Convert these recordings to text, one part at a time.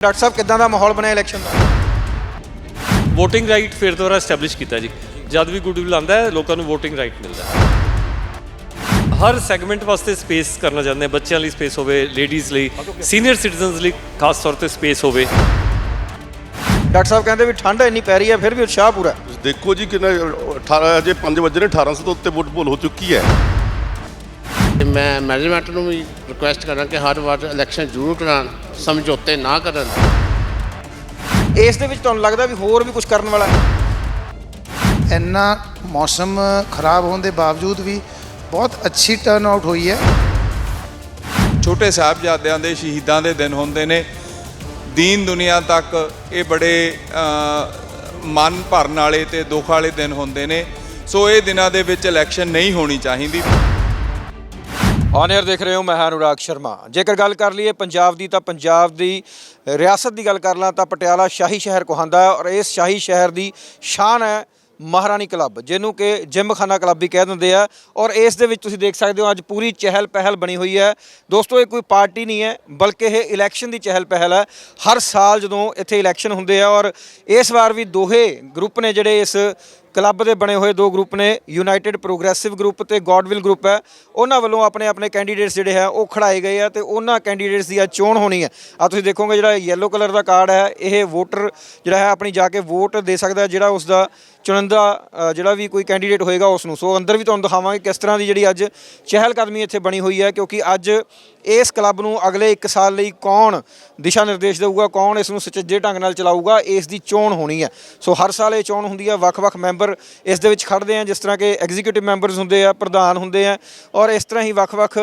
Doctor ਸਾਹਿਬ ਕਿਦਾਂ ਦਾ ਮਾਹੌਲ ਬਣਿਆ ਇਲੈਕਸ਼ਨ ਦਾ? VOTING ਰਾਈਟ ਫਿਰ ਦੁਬਾਰਾ ਐਸਟੈਬਲਿਸ਼ ਕੀਤਾ ਜੀ। ਜਦ ਵੀ ਗੁੱਡਵਿਲ ਆਉਂਦਾ ਹੈ ਲੋਕਾਂ ਨੂੰ VOTING ਰਾਈਟ ਮਿਲਦਾ ਹੈ। ਹਰ ਸੈਗਮੈਂਟ ਵਾਸਤੇ ਸਪੇਸ ਕਰਨਾ ਚਾਹੁੰਦੇ ਬੱਚਿਆਂ ਲਈ ਸਪੇਸ ਹੋਵੇ ਲੇਡੀਜ਼ ਲਈ ਸੀਨੀਅਰ ਸਿਟੀਜ਼ਨਸ ਲਈ ਖਾਸ ਤੌਰ ਤੇ ਸਪੇਸ ਹੋਵੇ। ਡਾਕਟਰ ਸਾਹਿਬ ਕਹਿੰਦੇ ਵੀ ਠੰਡ ਇੰਨੀ ਪੈ ਰਹੀ ਹੈ ਫਿਰ ਵੀ ਉਤਸ਼ਾਹ ਪੂਰਾ ਦੇਖੋ ਜੀ ਕਿੰਨਾ 18 ਅਜੇ 5 ਵਜੇ ਨੇ 1800 ਤੋਂ ਉੱਤੇ ਵੋਟ ਪੋਲ ਹੋ ਚੁੱਕੀ ਹੈ। ਮੈਂ ਮੈਨੇਜਮੈਂਟ ਨੂੰ ਵੀ ਰਿਕੁਐਸਟ ਕਰਾਂ ਕਿ ਹਰ ਵਾਰ ਇਲੈਕਸ਼ਨ ਜ਼ਰੂਰ ਕਰਾਉਣ ਸਮਝੌਤੇ ਨਾ ਕਰਨ। ਇਸ ਦੇ ਵਿੱਚ ਤੁਹਾਨੂੰ ਲੱਗਦਾ ਵੀ ਹੋਰ ਵੀ ਕੁਝ ਕਰਨ ਵਾਲਾ ਹੈ? ਇੰਨਾ ਮੌਸਮ ਖਰਾਬ ਹੋਣ ਦੇ ਬਾਵਜੂਦ ਵੀ ਬਹੁਤ ਅੱਛੀ ਟਰਨ ਆਊਟ ਹੋਈ ਹੈ। ਛੋਟੇ ਸਾਹਿਬਜ਼ਾਦਿਆਂ ਦੇ ਸ਼ਹੀਦਾਂ ਦੇ ਦਿਨ ਹੁੰਦੇ ਨੇ। ਦੀਨ ਦੁਨੀਆ ਤੱਕ ਇਹ ਬੜੇ ਮਨ ਭਰਨ ਵਾਲੇ ਤੇ ਦੁੱਖ ਵਾਲੇ ਦਿਨ ਹੁੰਦੇ ਨੇ। ਸੋ ਇਹ ਦਿਨਾਂ ਦੇ ਵਿੱਚ ਇਲੈਕਸ਼ਨ ਨਹੀਂ ਹੋਣੀ ਚਾਹੀਦੀ। ਔਨ 에ਅਰ ਦੇਖ ਰਹੇ ਹੋ ਮੈਂ ਹਾਂ ਅਨੁਰਾਗ ਸ਼ਰਮਾ। ਜੇਕਰ ਗੱਲ ਕਰ ਲਈਏ ਪੰਜਾਬ ਦੀ ਤਾਂ ਪੰਜਾਬ ਦੀ ਰਿਆਸਤ ਦੀ ਗੱਲ ਕਰ ਲਾਂ ਤਾਂ ਪਟਿਆਲਾ ਸ਼ਾਹੀ ਸ਼ਹਿਰ ਕਹਾਂਦਾ ਹੈ ਔਰ ਇਸ ਸ਼ਾਹੀ ਸ਼ਹਿਰ ਦੀ ਸ਼ਾਨ ਹੈ ਮਹਾਰਾਣੀ ਕਲੱਬ, ਜਿਹਨੂੰ ਕਿ ਜਿੰਮਖਾਨਾ ਕਲੱਬ ਵੀ ਕਹਿ ਦਿੰਦੇ ਆ। ਔਰ ਇਸ ਦੇ ਵਿੱਚ ਤੁਸੀਂ ਦੇਖ ਸਕਦੇ ਹੋ ਅੱਜ ਪੂਰੀ ਚਹਿਲ ਪਹਿਲ ਬਣੀ ਹੋਈ ਹੈ। ਦੋਸਤੋ, ਇਹ ਕੋਈ ਪਾਰਟੀ ਨਹੀਂ ਹੈ, ਬਲਕਿ ਇਹ ਇਲੈਕਸ਼ਨ ਦੀ ਚਹਿਲ ਪਹਿਲ ਹੈ। ਹਰ ਸਾਲ ਜਦੋਂ ਇੱਥੇ ਇਲੈਕਸ਼ਨ ਹੁੰਦੇ ਆ ਔਰ ਇਸ ਵਾਰ ਵੀ ਦੋਹੇ ਗਰੁੱਪ ਨੇ ਜਿਹੜੇ ਇਸ ਕਲੱਬ ਦੇ ਬਣੇ ਹੋਏ ਦੋ ਗਰੁੱਪ ਨੇ ਯੂਨਾਈਟਿਡ ਪ੍ਰੋਗਰੈਸਿਵ ਗਰੁੱਪ ਤੇ ਗੋਡਵਿਲ ਗਰੁੱਪ ਹੈ। ਉਹਨਾਂ ਵੱਲੋਂ ਆਪਣੇ ਆਪਣੇ ਕੈਂਡੀਡੇਟਸ ਜਿਹੜੇ ਹੈ, ਉਹ ਖੜਾਏ ਗਏ ਆ ਤੇ ਉਹਨਾਂ ਕੈਂਡੀਡੇਟਸ ਦੀ ਅੱਜ ਚੋਣ ਹੋਣੀ ਹੈ। ਆ ਤੁਸੀਂ ਦੇਖੋਗੇ ਜਿਹੜਾ ਯੈਲੋ ਕਲਰ ਦਾ ਕਾਰਡ ਹੈ, ਇਹ ਵੋਟਰ ਜਿਹੜਾ ਹੈ, ਆਪਣੀ ਜਾ ਕੇ ਵੋਟ ਦੇ ਸਕਦਾ ਜਿਹੜਾ ਉਸ ਦਾ ਚੁਣਿੰਦਾ ਅ, ਜਿਹੜਾ ਵੀ ਕੋਈ ਕੈਂਡੀਡੇਟ ਹੋਏਗਾ ਉਸ ਨੂੰ ਸੋ ਅੰਦਰ ਵੀ ਤੁਹਾਨੂੰ ਦਿਖਾਵਾਂਗੇ ਕਿਸ ਤਰ੍ਹਾਂ ਦੀ ਜਿਹੜੀ ਅੱਜ ਚਹਿਲ ਕਦਮੀ ਇੱਥੇ ਬਣੀ ਹੋਈ ਹੈ ਕਿਉਂਕਿ ਅੱਜ ਇਸ ਕਲੱਬ ਨੂੰ ਅਗਲੇ 1 ਸਾਲ ਲਈ ਕੌਣ ਦਿਸ਼ਾ ਨਿਰਦੇਸ਼ ਦੇਊਗਾ ਕੌਣ ਇਸ ਨੂੰ ਸੁਚੱਜੇ ਢੰਗ ਨਾਲ ਚਲਾਊਗਾ ਇਸ ਦੀ ਚੋਣ ਹੋਣੀ ਹੈ। ਸੋ ਹਰ ਸਾਲ ਇਹ ਚੋਣ ਹੁੰਦੀ ਹੈ ਵੱਖ-ਵੱਖ ਮੈਂਬਰ ਇਸ ਦੇ ਵਿੱਚ ਖੜਦੇ ਆ ਜਿਸ ਤਰ੍ਹਾਂ ਕਿ ਐਗਜ਼ੀਕਿਊਟਿਵ ਮੈਂਬਰਸ ਹੁੰਦੇ ਆ ਪ੍ਰਧਾਨ ਹੁੰਦੇ ਆ ਔਰ ਇਸ ਤਰ੍ਹਾਂ ਹੀ ਵੱਖ-ਵੱਖ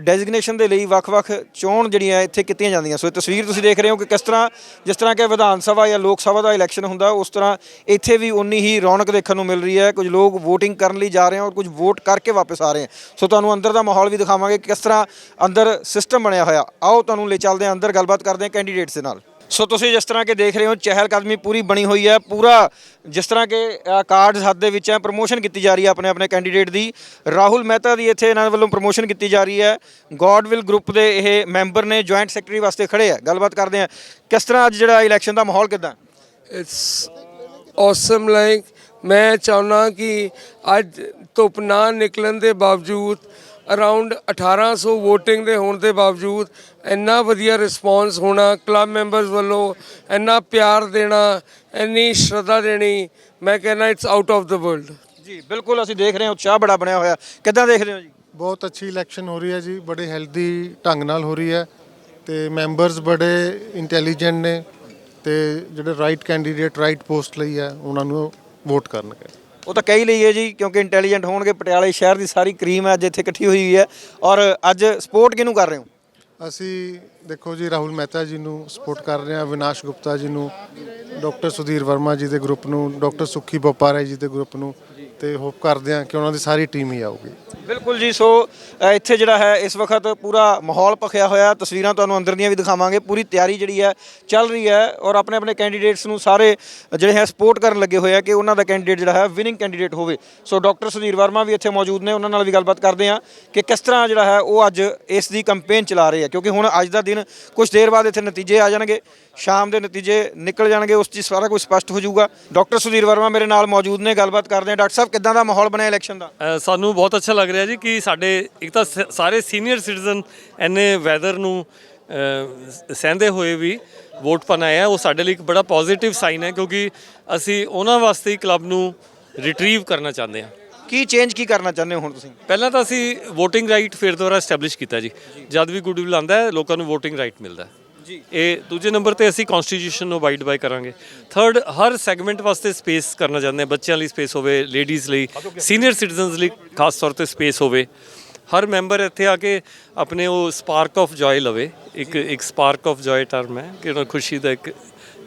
ਡੈਜ਼ਿਗਨੇਸ਼ਨ ਦੇ ਲਈ ਵੱਖ-ਵੱਖ ਚੋਣ ਜਿਹੜੀਆਂ ਇੱਥੇ ਕੀਤੀਆਂ ਜਾਂਦੀਆਂ। ਸੋ ਇਹ ਤਸਵੀਰ ਤੁਸੀਂ ਦੇਖ ਰਹੇ ਹੋ ਕਿ ਕਿਸ ਤਰ੍ਹਾਂ, ਜਿਸ ਤਰ੍ਹਾਂ ਕਿ ਵਿਧਾਨ ਸਭਾ ਜਾਂ ਲੋਕ ਸਭਾ ਦਾ ਇਲੈਕਸ਼ਨ ਹੁੰਦਾ, ਉਸ ਤਰ੍ਹਾਂ ਇੱਥੇ ਵੀ ਉਨੀ ਹੀ ਰੌਣਕ ਦੇਖਣ ਨੂੰ ਮਿਲ ਰਹੀ ਹੈ। ਕੁਝ ਲੋਕ VOTING ਕਰਨ ਲਈ ਜਾ ਰਹੇ ਹਨ ਔਰ ਕੁਝ ਵੋਟ ਕਰਕੇ ਵਾਪਸ ਆ ਰਹੇ ਹਨ। ਸੋ ਤੁਹਾਨੂੰ ਅੰਦਰ ਦਾ ਮਾਹੌਲ ਵੀ ਦਿਖਾਵਾਂਗੇ ਕਿ ਕਿਸ ਤਰ੍ਹਾਂ ਅੰਦਰ ਸਿਸਟਮ ਬਣਿਆ ਹੋਇਆ। ਆਓ ਤੁਹਾਨੂੰ ਲੈ ਚੱਲਦੇ ਹਾਂ, ਅੰਦਰ ਗੱਲਬਾਤ ਕਰਦੇ ਹਾਂ ਕੈਂਡੀਡੇਟਸ ਦੇ ਨਾਲ। ਸੋ ਤੁਸੀਂ ਜਿਸ ਤਰ੍ਹਾਂ ਕਿ ਦੇਖ ਰਹੇ ਹੋ, ਚਹਿਲ ਕਦਮੀ ਪੂਰੀ ਬਣੀ ਹੋਈ ਹੈ। ਪੂਰਾ ਜਿਸ ਤਰ੍ਹਾਂ ਕਿ ਕਾਰਡਸ ਹੱਦ ਦੇ ਵਿੱਚ ਹੈ ਪ੍ਰੋਮੋਸ਼ਨ ਕੀਤੀ ਜਾ ਰਹੀ ਹੈ ਆਪਣੇ ਆਪਣੇ ਕੈਂਡੀਡੇਟ ਦੀ। ਰਾਹੁਲ ਮਹਿਤਾ ਦੀ ਇੱਥੇ ਇਹਨਾਂ ਵੱਲੋਂ ਪ੍ਰੋਮੋਸ਼ਨ ਕੀਤੀ ਜਾ ਰਹੀ ਹੈ। ਗੋਡਵਿਲ ਗਰੁੱਪ ਦੇ ਇਹ ਮੈਂਬਰ ਨੇ ਜੁਆਇੰਟ ਸੈਕਟਰੀ ਵਾਸਤੇ ਖੜੇ ਆ ਗੱਲਬਾਤ ਕਰਦੇ ਆ ਕਿਸ ਤਰ੍ਹਾਂ ਅੱਜ ਜਿਹੜਾ ਇਲੈਕਸ਼ਨ ਦਾ ਮਾਹੌਲ ਕਿਦਾਂ? ਇਟਸ ਔਸਮ ਲਾਈਕ ਮੈਂ ਚਾਹੁੰਦਾ ਕਿ ਅੱਜ ਧੁੱਪ ਨਾ ਨਿਕਲਣ ਦੇ ਬਾਵਜੂਦ ਅਰਾਊਂਡ 1800 VOTING ਦੇ ਹੋਣ ਦੇ ਬਾਵਜੂਦ ਇੰਨਾ ਵਧੀਆ ਰਿਸਪੌਂਸ ਹੋਣਾ ਕਲੱਬ ਮੈਂਬਰਸ ਵੱਲੋਂ ਇੰਨਾ ਪਿਆਰ ਦੇਣਾ ਇੰਨੀ ਸ਼ਰਧਾ ਦੇਣੀ ਮੈਂ ਕਹਿੰਦਾ it's out of the world ਜੀ ਬਿਲਕੁਲ ਅਸੀਂ ਦੇਖ ਰਹੇ ਹਾਂ ਉਤਸ਼ਾਹ ਬੜਾ ਬਣਿਆ ਹੋਇਆ। ਕਿੱਦਾਂ ਦੇਖਦੇ ਹੋ ਜੀ? ਬਹੁਤ ਅੱਛੀ ਇਲੈਕਸ਼ਨ ਹੋ ਰਹੀ ਹੈ ਜੀ ਬੜੇ ਹੈਲਦੀ ਢੰਗ ਨਾਲ ਹੋ ਰਹੀ ਹੈ ਤੇ ਮੈਂਬਰਸ ਬੜੇ ਇੰਟੈਲੀਜੈਂਟ ਨੇ ਤੇ ਜਿਹੜੇ ਰਾਈਟ ਕੈਂਡੀਡੇਟ ਰਾਈਟ ਪੋਸਟ ਲਈ ਹੈ ਉਹਨਾਂ ਨੂੰ ਵੋਟ ਕਰਨਗੇ। ਉਹ ਤਾਂ ਕਹਿ ਹੀ ਲਈਏ ਜੀ, ਕਿਉਂਕਿ ਇੰਟੈਲੀਜੈਂਟ ਹੋਣਗੇ, ਪਟਿਆਲੇ ਸ਼ਹਿਰ ਦੀ ਸਾਰੀ ਕਰੀਮ ਹੈ, ਅੱਜ ਇੱਥੇ ਇਕੱਠੀ ਹੋਈ ਹੋਈ ਹੈ। ਔਰ ਅੱਜ ਸਪੋਰਟ ਕਿਹਨੂੰ ਕਰ ਰਹੇ ਹੋ? ਅਸੀਂ ਦੇਖੋ ਜੀ, ਰਾਹੁਲ ਮਹਿਤਾ ਜੀ ਨੂੰ ਸਪੋਰਟ ਕਰ ਰਹੇ ਹਾਂ ਵਿਨਾਸ਼ ਗੁਪਤਾ ਜੀ ਨੂੰ, ਡਾਕਟਰ ਸੁਧੀਰ ਵਰਮਾ ਜੀ ਦੇ ਗਰੁੱਪ ਨੂੰ, ਡਾਕਟਰ ਸੁੱਖੀ ਬੋਪਾਰਾ ਜੀ ਦੇ ਗਰੁੱਪ ਨੂੰ। ਤੇ ਹੋਪ ਕਰਦੇ ਹਾਂ ਕਿ ਉਹਨਾਂ ਦੀ ਸਾਰੀ ਟੀਮ ਹੀ ਆਊਗੀ। ਬਿਲਕੁਲ ਜੀ ਸੋ ਅ, ਇੱਥੇ ਜਿਹੜਾ ਹੈ ਇਸ ਵਕਤ ਪੂਰਾ ਮਾਹੌਲ ਭਖਿਆ ਹੋਇਆ ਤਸਵੀਰਾਂ ਤੁਹਾਨੂੰ ਅੰਦਰ ਦੀਆਂ ਵੀ ਦਿਖਾਵਾਂਗੇ। ਪੂਰੀ ਤਿਆਰੀ ਜਿਹੜੀ ਹੈ ਚੱਲ ਰਹੀ ਹੈ ਔਰ ਆਪਣੇ ਆਪਣੇ ਕੈਂਡੀਡੇਟਸ ਨੂੰ ਸਾਰੇ ਜਿਹੜੇ ਹੈ ਸਪੋਰਟ ਕਰਨ ਲੱਗੇ ਹੋਏ ਆ ਕਿ ਉਹਨਾਂ ਦਾ ਕੈਂਡੀਡੇਟ ਜਿਹੜਾ ਹੈ ਵਿਨਿੰਗ ਕੈਂਡੀਡੇਟ ਹੋਵੇ। ਸੋ ਡਾਕਟਰ ਸੁਧੀਰ ਵਰਮਾ ਵੀ ਇੱਥੇ ਮੌਜੂਦ ਨੇ ਉਹਨਾਂ ਨਾਲ ਵੀ ਗੱਲਬਾਤ ਕਰਦੇ ਆ ਕਿ ਕਿਸ ਤਰ੍ਹਾਂ ਜਿਹੜਾ ਹੈ ਉਹ ਅੱਜ ਇਸ ਦੀ ਕੰਪੇਨ ਚਲਾ ਰਹੇ ਆ। ਕਿਉਂਕਿ ਹੁਣ ਅੱਜ ਦਾ ਦਿਨ ਕੁਝ ਦੇਰ ਬਾਅਦ ਇੱਥੇ ਨਤੀਜੇ ਆ ਜਾਣਗੇ। ਸ਼ਾਮ ਦੇ ਨਤੀਜੇ ਨਿਕਲ ਜਾਣਗੇ ਉਸ 'ਚ ਸਾਰਾ ਕੁਝ ਸਪਸ਼ਟ ਹੋ ਜਾਊਗਾ। ਡਾਕਟਰ ਸੁਧੀਰ ਵਰਮਾ ਮੇਰੇ ਨਾਲ ਮੌਜੂਦ ਨੇ ਗੱਲਬਾਤ ਕਰਦੇ ਆ ਡਾਕਟਰ ਸਾਹਿਬ ਕਿੱਦਾਂ ਦਾ ਮਾਹੌਲ ਬਣਿਆ ਇਲੈਕਸ਼ਨ ਦਾ? ਸਾਨੂੰ ਬਹੁਤ ਅੱਛਾ ਲੱਗ ਰਿਹਾ ਜੀ ਕਿ ਸਾਡੇ ਇੱਕ ਤਾਂ ਸਾਰੇ ਸੀਨੀਅਰ ਸਿਟੀਜ਼ਨ ਐਨੇ ਵੈਦਰ ਨੂੰ ਸਹਿੰਦੇ ਹੋਏ ਵੀ ਵੋਟ ਆਏ ਆ ਉਹ ਸਾਡੇ ਲਈ ਇੱਕ ਬੜਾ ਪੋਜ਼ਿਟਿਵ ਸਾਈਨ ਹੈ ਕਿਉਂਕਿ ਅਸੀਂ ਉਹਨਾਂ ਵਾਸਤੇ ਹੀ ਕਲੱਬ ਨੂੰ ਰਿਟਰੀਵ ਕਰਨਾ ਚਾਹੁੰਦੇ ਹਾਂ। ਕੀ ਚੇਂਜ ਕੀ ਕਰਨਾ ਚਾਹੁੰਦੇ ਹੋ ਹੁਣ ਤੁਸੀਂ? ਪਹਿਲਾਂ ਤਾਂ ਅਸੀਂ VOTING ਰਾਈਟ ਫਿਰ ਦੁਬਾਰਾ ਐਸਟੈਬਲਿਸ਼ ਕੀਤਾ ਜੀ। ਜਦ ਵੀ ਗੁੱਡਵਿਲ ਆਉਂਦਾ ਹੈ ਲੋਕਾਂ ਨੂੰ VOTING ਰਾਈਟ ਮਿਲਦਾ ਹੈ। ਇਹ ਦੂਜੇ ਨੰਬਰ ਤੇ ਅਸੀਂ ਕਨਸਟੀਟਿਊਸ਼ਨ ਨੂੰ ਅਬਾਈਡ ਬਾਈ ਕਰਾਂਗੇ। ਥਰਡ ਹਰ ਸੈਗਮੈਂਟ ਵਾਸਤੇ ਸਪੇਸ ਕਰਨਾ ਚਾਹੁੰਦੇ ਹਾਂ। ਬੱਚਿਆਂ ਲਈ ਸਪੇਸ ਹੋਵੇ ਲੇਡੀਜ਼ ਲਈ ਸੀਨੀਅਰ ਸਿਟੀਜ਼ਨਸ ਲਈ ਖਾਸ ਤੌਰ ਤੇ ਸਪੇਸ ਹੋਵੇ। ਹਰ ਮੈਂਬਰ ਇੱਥੇ ਆ ਕੇ ਆਪਣੇ ਉਹ ਸਪਾਰਕ ਆਫ ਜੋਏ ਲਵੇ। ਇੱਕ ਇੱਕ ਸਪਾਰਕ ਆਫ ਜੋਏ ਟਰਮ ਹੈ ਕਿ ਉਹਨਾਂ ਖੁਸ਼ੀ ਦਾ ਇੱਕ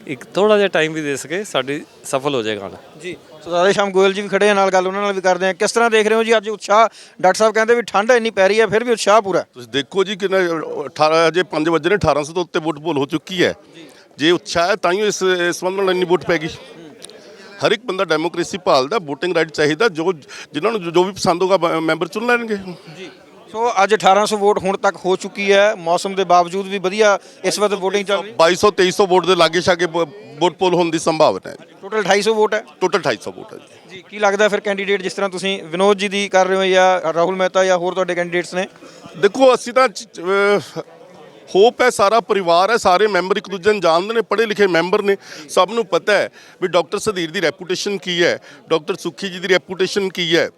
ਇੱਕ ਥੋੜਾ ਜਿਹਾ ਟਾਈਮ ਵੀ ਦੇ ਸਕੇ, ਸਾਡੀ ਸਫਲ ਹੋ ਜਾਏਗਾ ਨਾ ਜੀ। ਸੋ ਰਾਧੇ ਸ਼ਾਮ ਗੋਇਲ ਜੀ ਵੀ ਖੜੇ ਆ ਨਾਲ ਗੱਲ ਉਹਨਾਂ ਨਾਲ ਵੀ ਕਰਦੇ ਆ। ਕਿਸ ਤਰ੍ਹਾਂ ਦੇਖ ਰਹੇ ਹੋ ਜੀ ਅੱਜ ਉਤਸ਼ਾਹ? ਡਾਕਟਰ ਸਾਹਿਬ ਕਹਿੰਦੇ ਵੀ ਠੰਡ ਇੰਨੀ ਪੈ ਰਹੀ ਹੈ ਫਿਰ ਵੀ ਉਤਸ਼ਾਹ ਪੂਰਾ। ਤੁਸੀਂ ਦੇਖੋ ਜੀ ਕਿੰਨਾ 18 ਅਜੇ 5 ਵਜੇ ਨੇ 1800 ਤੋਂ ਉੱਤੇ ਵੋਟ ਪੋਲ ਹੋ ਚੁੱਕੀ ਹੈ। ਜੇ। ਉਤਸ਼ਾਹ ਹੈ ਤਾਂ ਹੀ ਇਸ ਸੰਬੰਧ ਨਾਲ ਇੰਨੀ ਵੋਟ ਪੈ ਗਈ ਹਰ ਇੱਕ ਬੰਦਾ ਡੈਮੋਕ੍ਰੇਸੀ ਭਾਲਦਾ VOTING ਰਾਈਟ ਚਾਹੀਦਾ ਜੋ ਜਿਨ੍ਹਾਂ ਨੂੰ ਜੋ- ਜੋ ਵੀ ਪਸੰਦ ਹੋਗਾ ਮੈਂਬਰ ਚੁਣ ਲੈਣਗੇ। ਸੋ ਅੱਜ 1800 ਵੋਟ ਹੁਣ ਤੱਕ ਹੋ ਚੁੱਕੀ ਹੈ। ਮੌਸਮ ਦੇ ਬਾਵਜੂਦ ਵੀ ਵਧੀਆ ਇਸ ਵਕਤ VOTING ਚੱਲ ਰਹੀ 2200 2300 ਵੋਟ ਦੇ ਲਾਗੇ ਛਾਗੇ ਵੋਟ ਪੋਲ ਹੋਣ ਦੀ ਸੰਭਾਵਨਾ ਹੈ ਟੋਟਲ 250 ਵੋਟ ਹੈ। ਟੋਟਲ 250 ਵੋਟ ਹੈ ਜੀ। ਜੀ ਕੀ ਲੱਗਦਾ ਫਿਰ ਕੈਂਡੀਡੇਟ ਜਿਸ ਤਰ੍ਹਾਂ ਤੁਸੀਂ ਵਿਨੋਦ ਜੀ ਦੀ ਕਰ ਰਹੇ ਹੋ ਜਾਂ ਰਾਹੁਲ ਮਹਿਤਾ ਜਾਂ ਹੋਰ ਤੁਹਾਡੇ ਕੈਂਡੀਡੇਟਸ ਨੇ? ਦੇਖੋ ਅਸੀਂ ਤਾਂ ਹੋਪ ਹੈ ਸਾਰਾ ਪਰਿਵਾਰ ਹੈ ਸਾਰੇ ਮੈਂਬਰ ਇੱਕ ਦੂਜੇ ਨੂੰ ਜਾਣਦੇ ਨੇ ਪੜ੍ਹੇ ਲਿਖੇ ਮੈਂਬਰ ਨੇ। ਸਭ ਨੂੰ ਪਤਾ ਹੈ ਵੀ ਡਾਕਟਰ ਸੁਧੀਰ ਦੀ ਰੈਪੂਟੇਸ਼ਨ ਕੀ ਹੈ ਡਾਕਟਰ ਸੁੱਖੀ ਜੀ ਦੀ ਰੈਪੂਟੇਸ਼ਨ ਕੀ ਹੈ।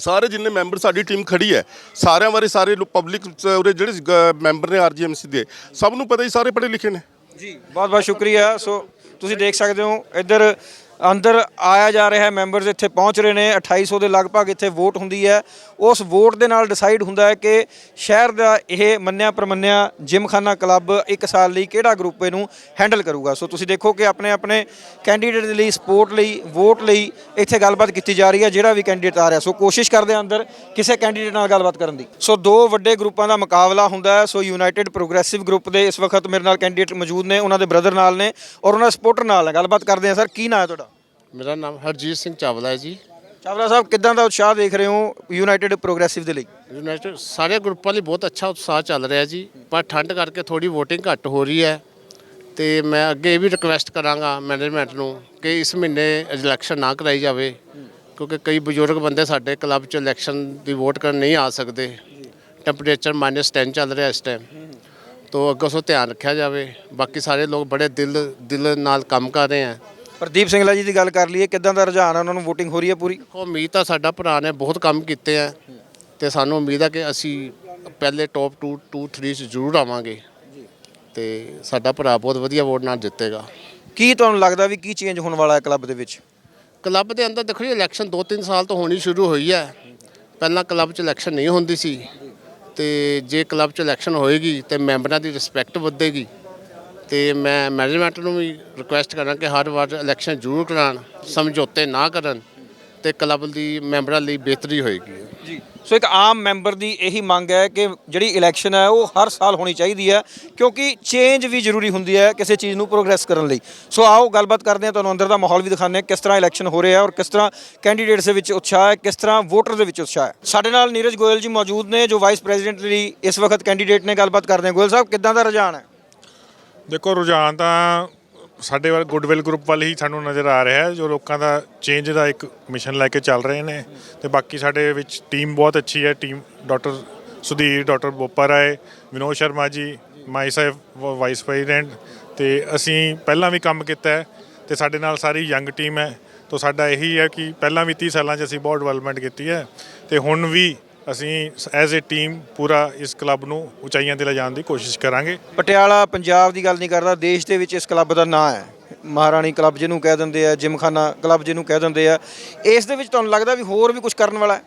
ਸਾਰੇ ਜਿੰਨੇ ਮੈਂਬਰ ਸਾਡੀ ਟੀਮ ਖੜੀ ਹੈ, ਸਾਰਿਆਂ ਬਾਰੇ ਸਾਰੇ ਪਬਲਿਕ ਉਰੇ ਜਿਹੜੇ ਮੈਂਬਰ ਨੇ ਆਰਜੀਐਮਸੀ ਦੇ, ਸਭ ਨੂੰ ਪਤਾ ਹੀ ਸਾਰੇ ਪੜ੍ਹੇ ਲਿਖੇ ਨੇ। ਜੀ ਬਹੁਤ ਬਹੁਤ ਸ਼ੁਕਰੀਆ। ਸੋ, ਤੁਸੀਂ ਦੇਖ ਸਕਦੇ ਹੋ, ਇੱਧਰ ਅੰਦਰ ਆਇਆ ਜਾ ਰਿਹਾ ਹੈ, ਮੈਂਬਰਸ ਇੱਥੇ ਪਹੁੰਚ ਰਹੇ ਨੇ 2800 ਦੇ ਲਗਭਗ ਇੱਥੇ ਵੋਟ ਹੁੰਦੀ ਹੈ। ਉਸ ਵੋਟ ਦੇ ਨਾਲ ਡਿਸਾਈਡ ਹੁੰਦਾ ਹੈ ਕਿ ਸ਼ਹਿਰ ਦਾ ਇਹ ਮੰਨਿਆ ਪ੍ਰਮੰਨਿਆ ਜਿਮਖਾਨਾ ਕਲੱਬ ਇੱਕ ਸਾਲ ਲਈ ਕਿਹੜਾ ਗਰੁੱਪ ਇਹਨੂੰ ਹੈਂਡਲ ਕਰੂਗਾ? ਸੋ ਤੁਸੀਂ ਦੇਖੋ ਕਿ ਆਪਣੇ ਆਪਣੇ ਕੈਂਡੀਡੇਟ ਦੇ ਲਈ, ਸਪੋਰਟ ਲਈ, ਵੋਟ ਲਈ ਇੱਥੇ ਗੱਲਬਾਤ ਕੀਤੀ ਜਾ ਰਹੀ ਹੈ, ਜਿਹੜਾ ਵੀ ਕੈਂਡੀਡੇਟ ਆ ਰਿਹਾ। ਸੋ ਕੋਸ਼ਿਸ਼ ਕਰਦੇ ਹਾਂ ਅੰਦਰ ਕਿਸੇ ਕੈਂਡੀਡੇਟ ਨਾਲ ਗੱਲਬਾਤ ਕਰਨ ਦੀ। ਸੋ ਦੋ ਵੱਡੇ ਗਰੁੱਪਾਂ ਦਾ ਮੁਕਾਬਲਾ ਹੁੰਦਾ ਹੈ। ਸੋ ਯੂਨਾਈਟਿਡ ਪ੍ਰੋਗਰੈਸਿਵ ਗਰੁੱਪ ਦੇ ਇਸ ਵਕਤ ਮੇਰੇ ਨਾਲ ਕੈਂਡੀਡੇਟ ਮੌਜੂਦ ਨੇ, ਉਹਨਾਂ ਦੇ ਬ੍ਰਦਰ ਨਾਲ ਨੇ ਔਰ ਉਹਨਾਂ ਦੇ ਸਪੋਰਟਰ ਨਾਲ ਗੱਲਬਾਤ ਕਰਦੇ ਹਾਂ, ਸਰ, ਕੀ ਨਾਂ ਹੈ ਤੁਹਾਡਾ? ਮੇਰਾ ਨਾਮ ਹਰਜੀਤ ਸਿੰਘ ਚਾਵਲਾ ਹੈ ਜੀ। ਚਾਵਲਾ ਸਾਹਿਬ, ਕਿੱਦਾਂ ਦਾ ਉਤਸ਼ਾਹ ਦੇਖ ਰਹੇ ਹੋ ਯੂਨਾਈਟਿਡ ਪ੍ਰੋਗਰੈਸਿਵ ਦੇ ਲਈ? ਯੂਨਾਈਟਿਡ ਸਾਰੇ ਗਰੁੱਪਾਂ ਲਈ ਬਹੁਤ ਅੱਛਾ ਉਤਸ਼ਾਹ ਚੱਲ ਰਿਹਾ ਜੀ। ਪਰ ਠੰਡ ਕਰਕੇ ਥੋੜੀ VOTING ਘੱਟ ਹੋ ਰਹੀ ਹੈ। ਤੇ ਮੈਂ ਅੱਗੇ ਇਹ ਵੀ ਰਿਕੁਐਸਟ ਕਰਾਂਗਾ ਮੈਨੇਜਮੈਂਟ ਨੂੰ ਕਿ ਇਸ ਮਹੀਨੇ ਇਲੈਕਸ਼ਨ ਨਾ ਕਰਾਈ ਜਾਵੇ। ਕਿਉਂਕਿ ਕਈ ਬਜ਼ੁਰਗ ਬੰਦੇ ਸਾਡੇ ਕਲੱਬ 'ਚ ਇਲੈਕਸ਼ਨ ਦੀ ਵੋਟ ਕਰਨ ਨਹੀਂ ਆ ਸਕਦੇ। ਟੈਂਪਰੇਚਰ -10 ਚੱਲ ਰਿਹਾ ਇਸ ਟਾਈਮ ਤੋਂ ਅੱਗੋਂ ਸੋ ਧਿਆਨ ਰੱਖਿਆ ਜਾਵੇ। ਬਾਕੀ ਸਾਰੇ ਲੋਕ ਬੜੇ ਦਿਲ ਦਿਲ ਨਾਲ ਕੰਮ ਕਰ ਰਹੇ ਹੈ। ਪ੍ਰਦੀਪ ਸਿੰਘਲਾ ਜੀ ਦੀ ਗੱਲ ਕਰ ਲਈਏ ਕਿੱਦਾਂ ਦਾ ਰੁਝਾਨ ਹੈ ਉਹਨਾਂ ਨੂੰ VOTING ਹੋ ਰਹੀ ਹੈ ਪੂਰੀ? ਦੇਖੋ ਉਮੀਦ ਤਾਂ ਸਾਡਾ ਭਰਾ ਨੇ ਬਹੁਤ ਕੰਮ ਕੀਤੇ ਆ ਤੇ ਸਾਨੂੰ ਉਮੀਦ ਹੈ ਕਿ ਅਸੀਂ ਪਹਿਲੇ ਟੌਪ 2 2 3 ਚ ਜ਼ਰੂਰ ਆਵਾਂਗੇ ਤੇ ਸਾਡਾ ਭਰਾ ਬਹੁਤ ਵਧੀਆ ਵੋਟ ਨਾਲ ਜਿੱਤੇਗਾ। ਕੀ ਤੁਹਾਨੂੰ ਲੱਗਦਾ ਵੀ ਕੀ ਚੇਂਜ ਹੋਣ ਵਾਲਾ ਹੈ ਕਲੱਬ ਦੇ ਵਿੱਚ? ਕਲੱਬ ਦੇ ਅੰਦਰ ਦੇਖੋ ਜੀ ਇਲੈਕਸ਼ਨ 2-3 ਸਾਲ ਤੋਂ ਹੋਣੀ ਸ਼ੁਰੂ ਹੋਈ ਹੈ। ਪਹਿਲਾਂ ਕਲੱਬ 'ਚ ਇਲੈਕਸ਼ਨ ਨਹੀਂ ਹੁੰਦੀ ਸੀ ਤੇ ਜੇ ਕਲੱਬ 'ਚ ਇਲੈਕਸ਼ਨ ਹੋਏਗੀ ਤੇ ਮੈਂਬਰਾਂ ਦੀ ਰਿਸਪੈਕਟ ਵਧੇਗੀ ਤੇ ਮੈਂ ਮੈਨੇਜਮੈਂਟ ਨੂੰ ਵੀ ਰਿਕੁਐਸਟ ਕਰਾਂ ਕਿ ਹਰ ਵਾਰ ਇਲੈਕਸ਼ਨ ਜ਼ਰੂਰ ਕਰਾਉਣ, ਸਮਝੌਤੇ ਨਾ ਕਰਨ ਤੇ ਕਲੱਬ ਦੀ ਮੈਂਬਰਾਂ ਲਈ ਬਿਹਤਰੀ ਹੋਏਗੀ। ਜੀ। ਸੋ ਇੱਕ ਆਮ ਮੈਂਬਰ ਦੀ ਇਹੀ ਮੰਗ ਹੈ ਕਿ ਜਿਹੜੀ ਇਲੈਕਸ਼ਨ ਹੈ ਉਹ ਹਰ ਸਾਲ ਹੋਣੀ ਚਾਹੀਦੀ ਹੈ, ਕਿਉਂਕਿ ਚੇਂਜ ਵੀ ਜ਼ਰੂਰੀ ਹੁੰਦੀ ਹੈ ਕਿਸੇ ਚੀਜ਼ ਨੂੰ ਪ੍ਰੋਗਰੈਸ ਕਰਨ ਲਈ। ਸੋ ਆਓ ਗੱਲਬਾਤ ਕਰਦੇ ਹਾਂ, ਤੁਹਾਨੂੰ ਅੰਦਰ ਦਾ ਮਾਹੌਲ ਵੀ ਦਿਖਾਉਂਦੇ ਹਾਂ, ਕਿਸ ਤਰ੍ਹਾਂ ਇਲੈਕਸ਼ਨ ਹੋ ਰਿਹਾ ਹੈ ਔਰ ਕਿਸ ਤਰ੍ਹਾਂ ਕੈਂਡੀਡੇਟਸ ਦੇ ਵਿੱਚ ਉਤਸ਼ਾਹ ਹੈ, ਕਿਸ ਤਰ੍ਹਾਂ ਵੋਟਰ ਦੇ ਵਿੱਚ ਉਤਸ਼ਾਹ ਹੈ। ਸਾਡੇ ਨਾਲ ਨੀਰਜ ਗੋਇਲ ਜੀ ਮੌਜੂਦ ਨੇ, ਜੋ ਵਾਈਸ ਪ੍ਰੈਜ਼ੀਡੈਂਟ ਲਈ ਇਸ ਵਕਤ ਕੈਂਡੀਡੇਟ ਨੇ ਗੱਲਬਾਤ ਕਰਦੇ ਹਾਂ। ਗੋਇਲ ਸਾਹਿਬ, ਕਿੱਦਾਂ ਦਾ ਰੁਝਾਨ ਹੈ? ਦੇਖੋ, ਰੁਝਾਨ ਤਾਂ ਸਾਡੇ ਵੱਲ ਗੁੱਡਵਿਲ ਗਰੁੱਪ ਵੱਲ ਹੀ ਸਾਨੂੰ ਨਜ਼ਰ ਆ ਰਿਹਾ ਹੈ, ਜੋ ਲੋਕਾਂ ਦਾ ਚੇਂਜ ਦਾ ਇੱਕ ਮਿਸ਼ਨ ਲੈ ਕੇ ਚੱਲ ਰਹੇ ਨੇ। ਤੇ ਬਾਕੀ ਸਾਡੇ ਵਿੱਚ ਟੀਮ ਬਹੁਤ ਅੱਛੀ ਹੈ team doctor Sudhir, doctor Bopa Rai, Vinod Sharma ji, ਮਾਈ ਸਾਹਿਬ ਵਾਈਸ ਪ੍ਰੈਜ਼ੀਡੈਂਟ ਤੇ ਅਸੀਂ ਪਹਿਲਾਂ ਵੀ ਕੰਮ ਕੀਤਾ ਹੈ, ਤੇ ਸਾਡੇ ਨਾਲ ਸਾਰੀ ਯੰਗ ਟੀਮ ਹੈ। ਤੋਂ ਸਾਡਾ ਇਹੀ ਹੈ ਕਿ ਪਹਿਲਾਂ ਵੀ 30 ਸਾਲਾਂ 'ਚ ਅਸੀਂ ਬਹੁਤ ਡਿਵੈਲਪਮੈਂਟ ਕੀਤੀ ਹੈ, ਤੇ ਹੁਣ ਵੀ ਅਸੀਂ ਐਜ਼ ਅ ਟੀਮ ਪੂਰਾ ਇਸ ਕਲੱਬ ਨੂੰ ਉਚਾਈਆਂ ਤੇ ਲਿਜਾਣ ਦੀ ਕੋਸ਼ਿਸ਼ ਕਰਾਂਗੇ। ਪਟਿਆਲਾ ਪੰਜਾਬ ਦੀ ਗੱਲ ਨਹੀਂ ਕਰਦਾ ਦੇਸ਼ ਦੇ ਵਿੱਚ ਇਸ ਕਲੱਬ ਦਾ ਨਾਂ ਹੈ। ਮਹਾਰਾਣੀ ਕਲੱਬ ਜਿਹਨੂੰ ਕਹਿ ਦਿੰਦੇ ਆ ਜਿਮਖਾਨਾ ਕਲੱਬ ਜਿਹਨੂੰ ਕਹਿ ਦਿੰਦੇ ਆ। ਇਸ ਦੇ ਵਿੱਚ ਤੁਹਾਨੂੰ ਲੱਗਦਾ ਵੀ ਹੋਰ ਵੀ ਕੁਝ ਕਰਨ ਵਾਲਾ ਹੈ?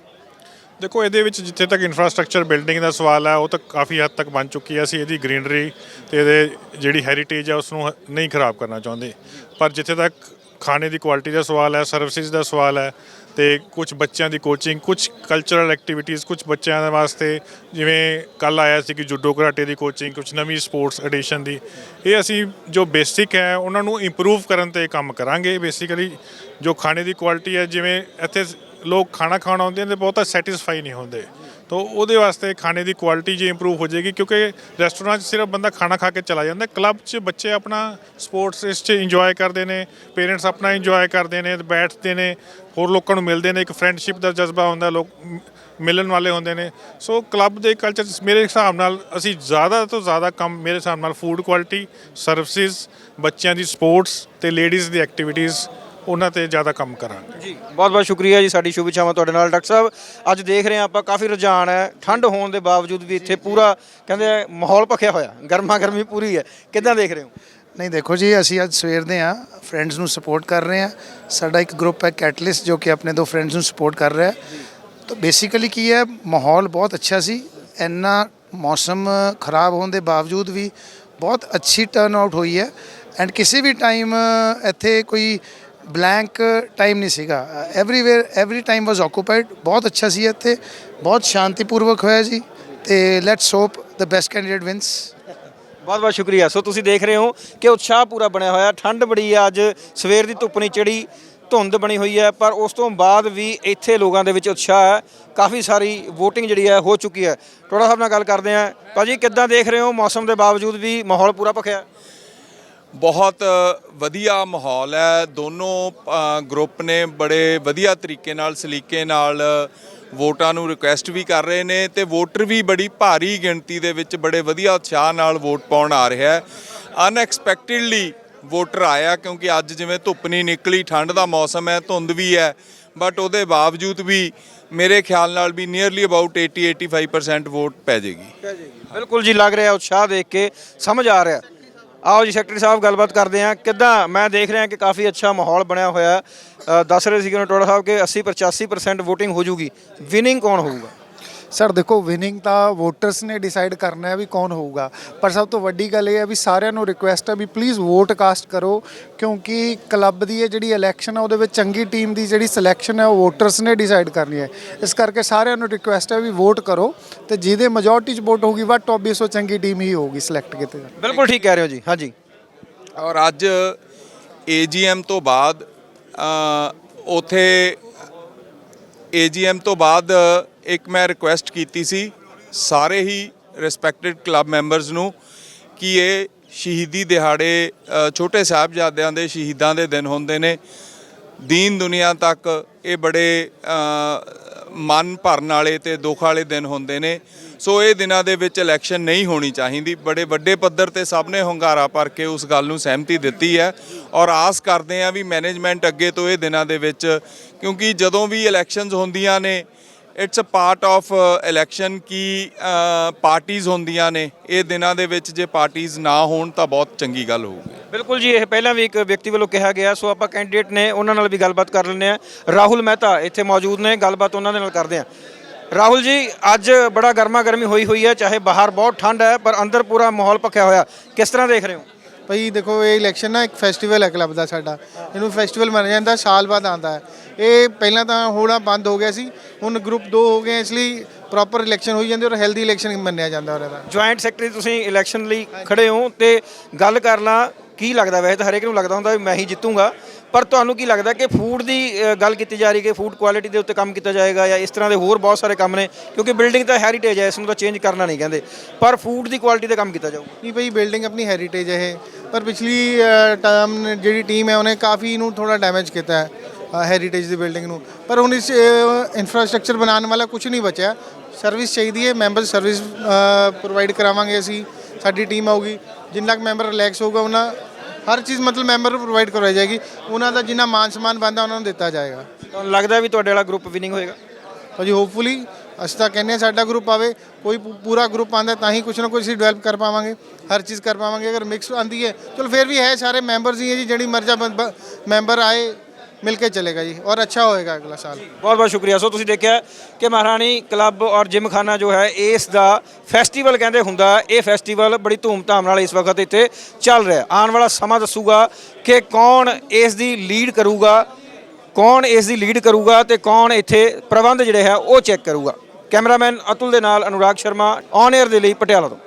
ਦੇਖੋ ਇਹਦੇ ਵਿੱਚ ਜਿੱਥੇ ਤੱਕ ਇਨਫਰਾਸਟ੍ਰਕਚਰ ਬਿਲਡਿੰਗ ਦਾ ਸਵਾਲ ਹੈ ਉਹ ਤਾਂ ਕਾਫੀ ਹੱਦ ਤੱਕ ਬਣ ਚੁੱਕੀ ਹੈ। ਅਸੀਂ ਇਹਦੀ ਗ੍ਰੀਨਰੀ ਤੇ ਇਹਦੇ ਜਿਹੜੀ ਹੈਰੀਟੇਜ ਹੈ ਉਸ ਨੂੰ ਨਹੀਂ ਖਰਾਬ ਕਰਨਾ ਚਾਹੁੰਦੇ। ਪਰ ਜਿੱਥੇ ਤੱਕ ਖਾਣੇ ਦੀ ਕੁਆਲਿਟੀ ਦਾ ਸਵਾਲ ਹੈ ਸਰਵਿਸਿਜ਼ ਦਾ ਸਵਾਲ ਹੈ ਤੇ ਕੁਝ ਬੱਚਿਆਂ ਦੀ ਕੋਚਿੰਗ ਕੁਝ ਕਲਚਰਲ ਐਕਟੀਵਿਟੀਜ਼ ਕੁਝ ਬੱਚਿਆਂ ਦੇ ਵਾਸਤੇ ਜਿਵੇਂ ਕੱਲ ਆਇਆ ਸੀ ਕਿ ਜੂਡੋ ਕਰਾਟੇ ਦੀ ਕੋਚਿੰਗ ਕੁਝ ਨਵੀਂ ਸਪੋਰਟਸ ਐਡੀਸ਼ਨ ਦੀ। ਇਹ ਅਸੀਂ ਜੋ ਬੇਸਿਕ ਹੈ, ਉਹਨਾਂ ਨੂੰ ਇੰਪਰੂਵ ਕਰਨ ਤੇ ਕੰਮ ਕਰਾਂਗੇ। ਬੇਸਿਕਲੀ ਜੋ ਖਾਣੇ ਦੀ ਕੁਆਲਿਟੀ ਹੈ, ਜਿਵੇਂ ਇੱਥੇ ਲੋਕ ਖਾਣਾ ਖਾਣ ਆਉਂਦੇ ਨੇ ਤੇ ਬਹੁਤਾ ਸੈਟੀਸਫਾਈ ਨਹੀਂ ਹੁੰਦੇ। ਤੋ ਉਹਦੇ ਵਾਸਤੇ ਖਾਣੇ ਦੀ ਕੁਆਲਿਟੀ ਜੇ ਇੰਪਰੂਵ ਹੋ ਜਾਏਗੀ, ਕਿਉਂਕਿ ਰੈਸਟੋਰੈਂਟ 'ਚ ਸਿਰਫ ਬੰਦਾ ਖਾਣਾ ਖਾ ਕੇ ਚਲਾ ਜਾਂਦਾ। ਕਲੱਬ 'ਚ ਬੱਚੇ ਆਪਣਾ ਸਪੋਰਟਸ ਇਸ 'ਚ ਇੰਜੋਏ ਕਰਦੇ ਨੇ ਪੇਰੈਂਟਸ ਆਪਣਾ ਇੰਜੋਏ ਕਰਦੇ ਨੇ, ਬੈਠਦੇ ਨੇ, ਹੋਰ ਲੋਕਾਂ ਨੂੰ ਮਿਲਦੇ ਨੇ, ਇੱਕ ਫਰੈਂਡਸ਼ਿਪ ਦਾ ਜਜ਼ਬਾ ਹੁੰਦਾ, ਲੋਕ ਮਿਲਣ ਵਾਲੇ ਹੁੰਦੇ ਨੇ। ਸੋ ਕਲੱਬ ਦੇ ਕਲਚਰ ਮੇਰੇ ਹਿਸਾਬ ਨਾਲ ਅਸੀਂ ਜ਼ਿਆਦਾ ਤੋਂ ਜ਼ਿਆਦਾ ਕੰਮ ਮੇਰੇ ਹਿਸਾਬ ਨਾਲ ਫੂਡ ਕੁਆਲਿਟੀ ਸਰਵਿਸਿਜ਼ ਬੱਚਿਆਂ ਦੀ ਸਪੋਰਟਸ ਤੇ ਲੇਡੀਜ਼ ਦੀ ਐਕਟੀਵਿਟੀਜ਼ ਉਹਨਾਂ ਤੇ ਜ਼ਿਆਦਾ ਕੰਮ ਕਰਾਂਗੇ। ਜੀ ਬਹੁਤ ਬਹੁਤ ਸ਼ੁਕਰੀਆ ਜੀ ਸਾਡੀ ਸ਼ੁਭ ਇੱਛਾਵਾਂ ਤੁਹਾਡੇ ਨਾਲ ਡਾਕਟਰ ਸਾਹਿਬ। ਅੱਜ ਦੇਖ ਰਹੇ ਹਾਂ ਆਪਾਂ ਕਾਫੀ ਰੁਝਾਨ ਹੈ। ਠੰਡ ਹੋਣ ਦੇ ਬਾਵਜੂਦ ਵੀ ਇੱਥੇ ਪੂਰਾ ਕਹਿੰਦੇ ਮਾਹੌਲ ਭਖਿਆ ਹੋਇਆ। ਗਰਮਾ ਗਰਮੀ ਪੂਰੀ ਹੈ। ਕਿੱਦਾਂ ਦੇਖ ਰਹੇ ਹੋ? ਨਹੀਂ ਦੇਖੋ ਜੀ ਅਸੀਂ ਅੱਜ ਸਵੇਰ ਦੇ ਆ ਫਰੈਂਡਸ ਨੂੰ ਸਪੋਰਟ ਕਰ ਰਹੇ ਆ ਸਾਡਾ ਇੱਕ ਗਰੁੱਪ ਹੈ ਕੈਟਲਿਸਟ ਜੋ ਕਿ ਆਪਣੇ ਦੋ ਫਰੈਂਡਸ ਨੂੰ ਸਪੋਰਟ ਕਰ ਰਿਹਾ ਹੈ। ਤਾਂ ਬੇਸਿਕਲੀ ਕੀ ਹੈ ਮਾਹੌਲ ਬਹੁਤ ਅੱਛਾ ਸੀ। ਇੰਨਾ ਮੌਸਮ ਖਰਾਬ ਹੋਣ ਦੇ ਬਾਵਜੂਦ ਵੀ ਬਹੁਤ ਅੱਛੀ ਟਰਨ ਆਊਟ ਹੋਈ ਹੈ। ਐਂਡ ਕਿਸੇ ਵੀ ਟਾਈਮ ਇੱਥੇ ਕੋਈ ਬਲੈਂਕ ਟਾਈਮ ਨਹੀਂ ਸੀਗਾ everywhere every time was occupied ਬਹੁਤ ਅੱਛਾ ਸੀ ਇੱਥੇ ਬਹੁਤ ਸ਼ਾਂਤੀਪੂਰਵਕ ਹੋਇਆ ਜੀ ਤੇ let's hope the best candidate wins ਬਹੁਤ ਬਹੁਤ ਸ਼ੁਕਰੀਆ ਸੋ ਤੁਸੀਂ ਦੇਖ ਰਹੇ ਹੋ ਕਿ ਉਤਸ਼ਾਹ ਪੂਰਾ ਬਣਿਆ ਹੋਇਆ ਠੰਡ ਬੜੀ ਆ ਅੱਜ ਸਵੇਰ ਦੀ ਧੁੱਪ ਨਹੀਂ ਚੜੀ ਧੁੰਦ ਬਣੀ ਹੋਈ ਹੈ ਪਰ ਉਸ ਤੋਂ ਬਾਅਦ ਵੀ ਇੱਥੇ ਲੋਕਾਂ ਦੇ ਵਿੱਚ ਉਤਸ਼ਾਹ ਹੈ ਕਾਫੀ ਸਾਰੀ VOTING ਜਿਹੜੀ ਹੈ ਹੋ ਚੁੱਕੀ ਹੈ ਟੋੜਾ ਸਾਹਿਬ ਨਾਲ ਗੱਲ ਕਰਦੇ ਹਾਂ ਭਾਜੀ ਕਿੱਦਾਂ ਦੇਖ ਰਹੇ ਹੋ ਮੌਸਮ ਦੇ ਬਾਵਜੂਦ ਵੀ ਮਾਹੌਲ ਪੂਰਾ ਭਖਿਆ ਬਹੁਤ ਵਧੀਆ ਮਾਹੌਲ ਹੈ। ਦੋਨੋਂ ਗਰੁੱਪ ਨੇ ਬੜੇ ਵਧੀਆ ਤਰੀਕੇ ਨਾਲ, ਸਲੀਕੇ ਨਾਲ, ਵੋਟਾਂ ਨੂੰ ਰਿਕੁਐਸਟ ਵੀ ਕਰ ਰਹੇ ਨੇ ਤੇ ਵੋਟਰ ਵੀ ਬੜੀ ਭਾਰੀ ਗਿਣਤੀ ਦੇ ਵਿੱਚ ਬੜੇ ਵਧੀਆ ਉਤਸ਼ਾਹ ਨਾਲ ਵੋਟ ਪਾਉਣ ਆ ਰਿਹਾ ਹੈ। ਅਨਐਕਸਪੈਕਟਿਡਲੀ ਵੋਟਰ ਆਇਆ ਕਿਉਂਕਿ ਅੱਜ ਜਿਵੇਂ ਧੁੱਪ ਨਹੀਂ ਨਿਕਲੀ, ਠੰਡ ਦਾ ਮੌਸਮ ਹੈ, ਧੁੰਦ ਵੀ ਹੈ ਬਟ ਉਹਦੇ ਬਾਵਜੂਦ ਵੀ ਮੇਰੇ ਖਿਆਲ ਨਾਲ ਵੀ ਨੀਅਰਲੀ ਅਬਾਊਟ 80 85% ਵੋਟ ਪੈ ਜਾਏਗੀ। ਬਿਲਕੁਲ ਜੀ, ਲੱਗ ਰਿਹਾ ਉਤਸ਼ਾਹ ਦੇਖ ਕੇ, ਸਮਝ ਆ ਰਿਹਾ। ਆਓ ਜੀ ਸੈਕਟਰੀ ਸਾਹਿਬ, ਗੱਲਬਾਤ ਕਰਦੇ ਹਾਂ। ਕਿੱਦਾਂ? ਮੈਂ ਦੇਖ ਰਿਹਾ ਕਿ ਕਾਫੀ ਅੱਛਾ ਮਾਹੌਲ ਬਣਿਆ ਹੋਇਆ ਦੱਸ ਰਹੇ ਸੀਗੇ ਨਟੋੜਾ ਸਾਹਿਬ ਕਿ 80 85% ਵੋਟਿੰਗ ਹੋ ਜੂਗੀ। ਵਿਨਿੰਗ ਕੌਣ ਹੋਊਗਾ? ਸਰ ਦੇਖੋ ਵਿਨਿੰਗ ਤਾਂ ਵੋਟਰਸ ਨੇ ਡਿਸਾਈਡ ਕਰਨਾ ਹੈ ਵੀ ਕੌਣ ਹੋਊਗਾ। ਪਰ ਸਭ ਤੋਂ ਵੱਡੀ ਗੱਲ ਇਹ ਹੈ ਵੀ ਸਾਰਿਆਂ ਨੂੰ ਰਿਕੁਐਸਟ ਹੈ ਵੀ ਪਲੀਜ਼ ਵੋਟ ਕਾਸਟ ਕਰੋ ਕਿਉਂਕਿ ਕਲੱਬ ਦੀ ਇਹ ਜਿਹੜੀ ਇਲੈਕਸ਼ਨ ਹੈ ਉਹਦੇ ਵਿੱਚ ਚੰਗੀ ਟੀਮ ਦੀ ਜਿਹੜੀ ਸਿਲੈਕਸ਼ਨ ਹੈ ਉਹ ਵੋਟਰਸ ਨੇ ਡਿਸਾਈਡ ਕਰਨੀ ਹੈ। ਇਸ ਕਰਕੇ ਸਾਰਿਆਂ ਨੂੰ ਰਿਕੁਐਸਟ ਹੈ ਵੀ ਵੋਟ ਕਰੋ ਤੇ ਜਿਹਦੇ ਮੈਜੋਰਟੀ ਚ ਵੋਟ ਹੋਊਗੀ ਵੱਟ ਆਬਵੀਅਸ ਉਹ ਚੰਗੀ ਟੀਮ ਹੀ ਹੋਊਗੀ ਸਿਲੈਕਟ ਕੀਤੀ ਜਾਣੀ। ਬਿਲਕੁਲ ਠੀਕ ਕਹਿ ਰਹੇ ਹੋ ਜੀ ਹਾਂਜੀ। ਔਰ ਅੱਜ ਏਜੀਐਮ ਤੋਂ ਬਾਅਦ ਉਥੇ ਏਜੀਐਮ ਤੋਂ ਬਾਅਦ ਇੱਕ ਮੈਂ ਰਿਕੁਐਸਟ ਕੀਤੀ ਸੀ ਸਾਰੇ ਹੀ ਰਿਸਪੈਕਟਡ ਕਲੱਬ ਮੈਂਬਰਸ ਨੂੰ ਕਿ ਇਹ ਸ਼ਹੀਦੀ ਦਿਹਾੜੇ ਛੋਟੇ ਸਾਹਿਬਜ਼ਾਦਿਆਂ ਦੇ ਸ਼ਹੀਦਾਂ ਦੇ ਦਿਨ ਹੁੰਦੇ ਨੇ। ਦੀਨ ਦੁਨੀਆ ਤੱਕ ਇਹ ਬੜੇ ਮਨ ਭਰਨ ਵਾਲੇ ਤੇ ਦੁੱਖ ਵਾਲੇ ਦਿਨ ਹੁੰਦੇ ਨੇ। ਸੋ ਇਹ ਦਿਨਾਂ ਦੇ ਵਿੱਚ ਇਲੈਕਸ਼ਨ ਨਹੀਂ ਹੋਣੀ ਚਾਹੀਦੀ। ਬੜੇ ਵੱਡੇ ਪੱਧਰ ਤੇ ਸਭ ਨੇ ਹੁੰਗਾਰਾ ਭਰ ਕੇ ਉਸ ਗੱਲ ਨੂੰ ਸਹਿਮਤੀ ਦਿੱਤੀ ਹੈ। ਔਰ ਆਸ ਕਰਦੇ ਆ ਵੀ ਮੈਨੇਜਮੈਂਟ ਅੱਗੇ ਤੋਂ ਇਹ ਦਿਨਾਂ ਦੇ ਵਿੱਚ, ਕਿਉਂਕਿ ਜਦੋਂ ਵੀ ਇਲੈਕਸ਼ਨਸ ਹੁੰਦੀਆਂ ਨੇ it's a part of election ਕੀ ਪਾਰਟੀਆਂ ਹੁੰਦੀਆਂ ਨੇ। ਇਹ ਦਿਨਾਂ ਦੇ ਵਿੱਚ ਜੇ ਪਾਰਟੀਆਂ ਨਾ ਹੋਣ ਤਾਂ ਬਹੁਤ ਚੰਗੀ ਗੱਲ ਹੋਊਗੀ। ਬਿਲਕੁਲ ਜੀ, ਇਹ ਪਹਿਲਾਂ ਵੀ ਇੱਕ ਵਿਅਕਤੀ ਵੱਲੋਂ ਕਿਹਾ ਗਿਆ। ਸੋ ਆਪਾਂ ਕੈਂਡੀਡੇਟ ਨੇ ਉਹਨਾਂ ਨਾਲ ਵੀ ਗੱਲਬਾਤ ਕਰ ਲੈਂਦੇ ਆ ਰਾਹੁਲ ਮਹਿਤਾ ਇੱਥੇ ਮੌਜੂਦ ਨੇ। ਗੱਲਬਾਤ ਉਹਨਾਂ ਦੇ ਨਾਲ ਕਰਦੇ ਆ ਰਾਹੁਲ ਜੀ, ਅੱਜ ਬੜਾ ਗਰਮਾ ਗਰਮੀ ਹੋਈ ਹੋਈ ਹੈ। ਚਾਹੇ ਬਾਹਰ ਬਹੁਤ ਠੰਡ ਹੈ, ਪਰ ਅੰਦਰ ਪੂਰਾ ਮਾਹੌਲ ਭਖਿਆ ਹੋਇਆ। ਕਿਸ ਤਰ੍ਹਾਂ ਦੇਖ ਰਹੇ ਹੋ? ਭਾਈ ਦੇਖੋ, ਇਹ ਇਲੈਕਸ਼ਨ ਨਾ ਇੱਕ ਫੈਸਟੀਵਲ ਹੈ ਕਲੱਬ ਦਾ ਸਾਡਾ। ਇਹਨੂੰ ਫੈਸਟੀਵਲ ਮੰਨਿਆ ਜਾਂਦਾ, ਸਾਲ ਬਾਅਦ ਆਉਂਦਾ ਹੈ। ਇਹ ਪਹਿਲਾਂ ਤਾਂ ਹੋਣਾ ਬੰਦ ਹੋ ਗਿਆ ਸੀ, ਹੁਣ ਗਰੁੱਪ 2 ਹੋ ਗਏ, ਇਸ ਲਈ ਪ੍ਰੋਪਰ ਇਲੈਕਸ਼ਨ ਹੋਈ ਜਾਂਦੀ ਔਰ ਹੈਲਦੀ ਇਲੈਕਸ਼ਨ ਮੰਨਿਆ ਜਾਂਦਾ ਉਹਦਾ ਜੁਆਇੰਟ ਸੈਕਟਰੀ ਤੁਸੀਂ ਇਲੈਕਸ਼ਨ ਲਈ ਖੜੇ ਹੋ ਤੇ ਗੱਲ ਕਰ ਲਾਂ ਕੀ ਲੱਗਦਾ ਵੈਸੇ ਤਾਂ ਹਰੇਕ ਨੂੰ ਲੱਗਦਾ ਹੁੰਦਾ ਵੀ ਮੈਂ ਹੀ ਜਿੱਤੂੰਗਾ। ਪਰ ਤੁਹਾਨੂੰ ਕੀ ਲੱਗਦਾ ਕਿ ਫੂਡ ਦੀ ਅ, ਗੱਲ ਕੀਤੀ ਜਾ ਰਹੀ ਕਿ ਫੂਡ ਕੁਆਲਿਟੀ ਦੇ ਉੱਤੇ ਕੰਮ ਕੀਤਾ ਜਾਏਗਾ ਜਾਂ ਇਸ ਤਰ੍ਹਾਂ ਦੇ ਹੋਰ ਬਹੁਤ ਸਾਰੇ ਕੰਮ ਨੇ ਕਿਉਂਕਿ ਬਿਲਡਿੰਗ ਤਾਂ ਹੈਰੀਟੇਜ ਹੈ ਇਸ ਨੂੰ ਤਾਂ ਚੇਂਜ ਕਰਨਾ ਨਹੀਂ ਕਹਿੰਦੇ। ਪਰ ਫੂਡ ਦੀ ਕੁਆਲਿਟੀ ਤੇ ਕੰਮ ਕੀਤਾ ਜਾਊਗਾ। ਨਹੀਂ ਭਾਈ ਬਿਲਡਿੰਗ ਆਪਣੀ ਹੈਰੀਟੇਜ ਹੈ ਇਹ। ਪਰ ਪਿਛਲੀ ਟਰਮ ਜਿਹੜੀ ਟੀਮ ਹੈ ਉਹਨੇ ਕਾਫੀ ਨੂੰ ਥੋੜਾ ਡੈਮੇਜ ਕੀਤਾ ਹੈ ਹੈਰੀਟੇਜ ਦੀ ਬਿਲਡਿੰਗ ਨੂੰ। ਪਰ ਹੁਣ ਇਸ ਇਨਫਰਾਸਟ੍ਰਕਚਰ ਬਣਾਉਣ ਵਾਲਾ ਕੁਝ ਨਹੀਂ ਬਚਿਆ। ਸਰਵਿਸ ਚਾਹੀਦੀ ਹੈ ਮੈਂਬਰ ਸਰਵਿਸ ਪ੍ਰੋਵਾਈਡ ਕਰਾਵਾਂਗੇ ਅਸੀਂ ਸਾਡੀ ਟੀਮ ਆਊਗੀ। ਜਿੰਨਾ ਕੁ ਮੈਂਬਰ ਰਿਲੈਕਸ ਹੋਊਗਾ ਉਹਨਾਂ ਹਰ ਚੀਜ਼ ਮਤਲਬ ਮੈਂਬਰ ਨੂੰ ਪ੍ਰੋਵਾਈਡ ਕਰਵਾਈ ਜਾਏਗੀ। ਉਹਨਾਂ ਦਾ ਜਿੰਨਾ ਮਾਨ ਸਨਮਾਨ ਬਣਦਾ ਉਹਨਾਂ ਨੂੰ ਦਿੱਤਾ ਜਾਏਗਾ। ਤੁਹਾਨੂੰ ਲੱਗਦਾ ਵੀ ਤੁਹਾਡੇ ਵਾਲਾ ਗਰੁੱਪ ਵਿਨਿੰਗ ਹੋਏਗਾ? ਭਾਜੀ ਹੋਪਫੁਲੀ ਅਸੀਂ ਤਾਂ ਕਹਿੰਦੇ ਹਾਂ ਸਾਡਾ ਗਰੁੱਪ ਆਵੇ। ਕੋਈ ਪੂ- ਪੂਰਾ ਗਰੁੱਪ ਆਂਦਾ ਤਾਂ ਹੀ ਕੁਝ ਨਾ ਕੁਝ ਅਸੀਂ ਡਿਵੈਲਪ ਕਰ ਪਾਵਾਂਗੇ। ਹਰ ਚੀਜ਼ ਕਰ ਪਾਵਾਂਗੇ। ਅਗਰ ਮਿਕਸ ਆਂਦੀ ਹੈ ਚਲੋ ਫਿਰ ਵੀ ਹੈ ਸਾਰੇ ਮੈਂਬਰਸ ਹੀ ਹੈ ਜੀ ਜਿਹੜੀ ਮਰਜ਼ਾ ਮੈਂਬਰ ਆਏ। ਮਿਲ ਕੇ ਚਲੇਗਾ ਜੀ ਔਰ ਅੱਛਾ ਹੋਏਗਾ ਅਗਲਾ ਸਾਲ ਬਹੁਤ ਬਹੁਤ ਸ਼ੁਕਰੀਆ ਸੋ ਤੁਸੀਂ ਦੇਖਿਆ ਕਿ ਮਹਾਰਾਣੀ ਕਲੱਬ ਔਰ ਜਿਮਖਾਨਾ ਜੋ ਹੈ ਇਸ ਦਾ ਫੈਸਟੀਵਲ ਕਹਿੰਦੇ ਹੁੰਦਾ ਇਹ ਫੈਸਟੀਵਲ ਬੜੀ ਧੂਮਧਾਮ ਨਾਲ ਇਸ ਵਕਤ ਇੱਥੇ ਚੱਲ ਰਿਹਾ ਆਉਣ ਵਾਲਾ ਸਮਾਂ ਦੱਸੂਗਾ ਕਿ ਕੌਣ ਇਸ ਦੀ ਲੀਡ ਕਰੂਗਾ ਕੌਣ ਇਸ ਦੀ ਲੀਡ ਕਰੂਗਾ ਤੇ ਕੌਣ ਇੱਥੇ ਪ੍ਰਬੰਧ ਜਿਹੜੇ ਹੈ ਉਹ ਚੈੱਕ ਕਰੂਗਾ ਕੈਮਰਾਮੈਨ ਅਤੁਲ ਦੇ ਨਾਲ ਅਨੁਰਾਗ ਸ਼ਰਮਾ ਔਨ 에ਅਰ ਦੇ ਲਈ ਪਟਿਆਲਾ ਤੋਂ